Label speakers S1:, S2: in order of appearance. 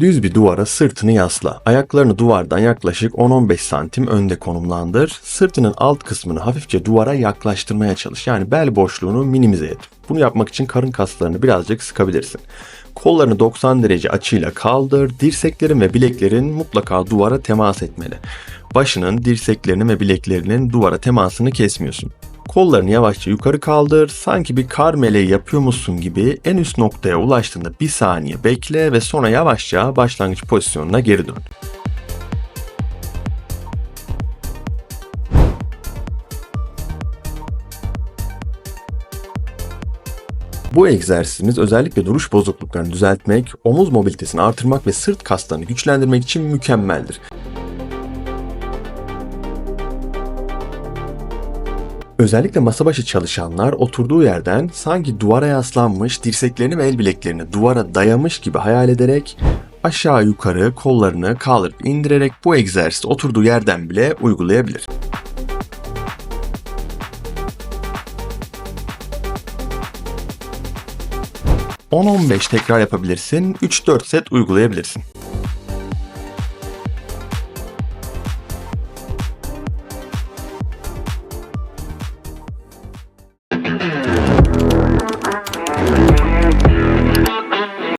S1: Düz bir duvara sırtını yasla. Ayaklarını duvardan yaklaşık 10-15 santim önde konumlandır. Sırtının alt kısmını hafifçe duvara yaklaştırmaya çalış. Yani bel boşluğunu minimize et. Bunu yapmak için karın kaslarını birazcık sıkabilirsin. Kollarını 90 derece açıyla kaldır. Dirseklerin ve bileklerin mutlaka duvara temas etmeli. Başının, dirseklerinin ve bileklerinin duvara temasını kesmiyorsun. Kollarını yavaşça yukarı kaldır. Sanki bir kar meleği yapıyormuşsun gibi en üst noktaya ulaştığında bir saniye bekle ve sonra yavaşça başlangıç pozisyonuna geri dön. Bu egzersizimiz özellikle duruş bozukluklarını düzeltmek, omuz mobilitesini artırmak ve sırt kaslarını güçlendirmek için mükemmeldir. Özellikle masa başı çalışanlar oturduğu yerden sanki duvara yaslanmış, dirseklerini ve el bileklerini duvara dayamış gibi hayal ederek aşağı yukarı kollarını kaldırıp indirerek bu egzersizi oturduğu yerden bile uygulayabilir. ...10-15 tekrar yapabilirsin, 3-4 set uygulayabilirsin.